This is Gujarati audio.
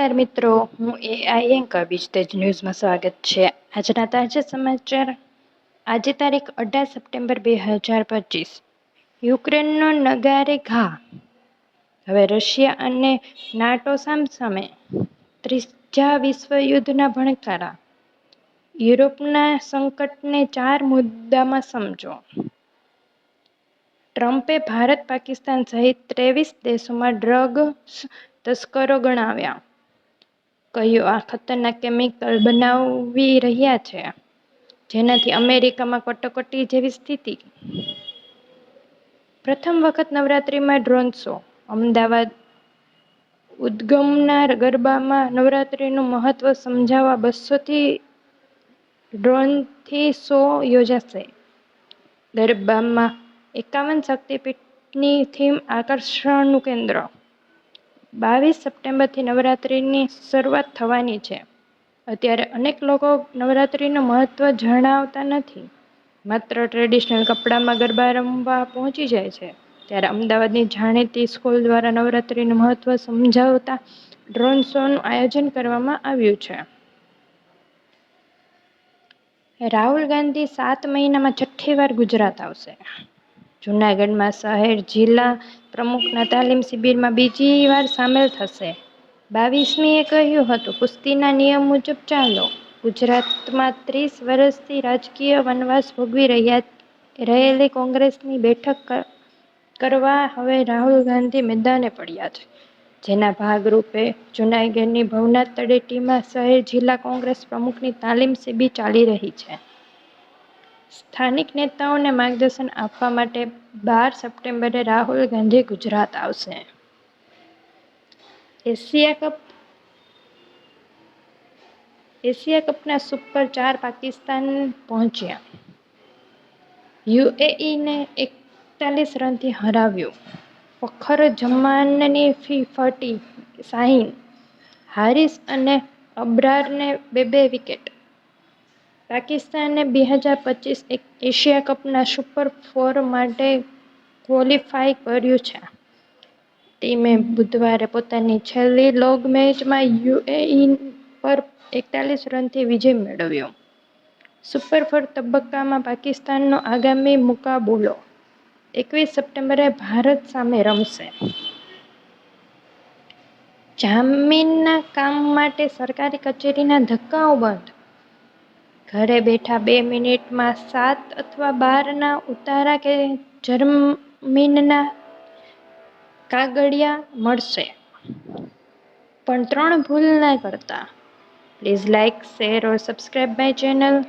નમસ્કાર મિત્રો, હું એ આઈ એન્કર બીજતેજ ન્યૂઝમાં સ્વાગત છે. આજના તાજા સમાચાર. આજે તારીખ અઢાર સપ્ટેમ્બર બે હજાર પચીસ. યુક્રેનનો નગારે ઘા. હવે રશિયા અને નાટો સામસામે ત્રીજા વિશ્વયુદ્ધના ભણકારા. યુરોપના સંકટને ચાર મુદ્દામાં સમજો. ટ્રમ્પે ભારત પાકિસ્તાન સહિત ત્રેવીસ દેશોમાં ડ્રગ્સ તસ્કરો ગણાવ્યા. કહ્યું, આ ખતરનાક કેમિકલ બનાવી રહ્યા છે. જેનાથી અમેરિકામાં કટોકટી જેવી સ્થિતિ. પ્રથમ વખત નવરાત્રિમાં ડ્રોન શો. અમદાવાદ ઉદ્ગમના ગરબામાં નવરાત્રિનું મહત્વ સમજાવવા બસોથી ડ્રોનથી શો યોજાશે. ગરબામાં એકાવન શક્તિપીઠની થીમ આકર્ષણનું કેન્દ્ર. બાવીસ સપ્ટેમ્બરથી નવરાત્રિની શરૂઆત થવાની છે. અત્યારે અનેક લોકો નવરાત્રિનું મહત્ત્વ જણાવતા નથી. માત્ર ટ્રેડિશનલ કપડામાં ગરબા રમવા પહોંચી જાય છે. ત્યારે અમદાવાદની જાણીતી સ્કૂલ દ્વારા નવરાત્રિનું મહત્ત્વ સમજાવતા ડ્રોન શોનું આયોજન કરવામાં આવ્યું છે. રાહુલ ગાંધી સાત મહિનામાં છઠ્ઠી વાર ગુજરાત આવશે. જૂનાગઢમાં શહેર, જિલ્લા પ્રમુખના તાલીમ શિબિરમાં બીજી વાર સામેલ થશે. બાવીસમીએ કહ્યું હતું, કુસ્તીના નિયમ મુજબ ચાલો. ગુજરાતમાં ત્રીસ વર્ષથી રાજકીય વનવાસ ભોગવી રહ્યા, રહેલી કોંગ્રેસની બેઠક કરવા હવે રાહુલ ગાંધી મેદાને પડ્યા છે. જેના ભાગરૂપે જૂનાગઢની ભવનાથ તળેટીમાં શહેર, જિલ્લા કોંગ્રેસ પ્રમુખની તાલીમ શિબિર ચાલી રહી છે. સ્થાનિક નેતાઓને માર્ગદર્શન આપવા માટે બાર સપ્ટેમ્બરે રાહુલ ગાંધી ગુજરાત આવશે. એશિયા કપ, એશિયા કપના સુપર ચાર પાકિસ્તાન પહોંચ્યા. યુએઈને એકતાલીસ રનથી હરાવ્યું. ફખર જમાનની ફી ફટી શાહીન હારિસ અને અબ્રારને બે બે વિકેટ. પાકિસ્તાને બે હજાર પચીસ એશિયા કપના સુપર ફોર માટે ક્વોલિફાય કર્યું છે. ટીમે બુધવારે પોતાની છેલ્લી લોગ મેચમાં યુએઈ પર એકતાલીસ રનથી વિજય મેળવ્યો. સુપર ફોર તબક્કામાં પાકિસ્તાનનો આગામી મુકાબલો એકવીસ સપ્ટેમ્બરે ભારત સામે રમશે. જામીનના કામ માટે સરકારી કચેરીના ધક્કાઓ બંધ ઘરે બેઠા બે મિનિટમાં સાત અથવા બારના ઉતારા કે જર્મીનના કાગળિયા મળશે. પણ ત્રણ ભૂલ ના કરતા. Please like share or subscribe my channel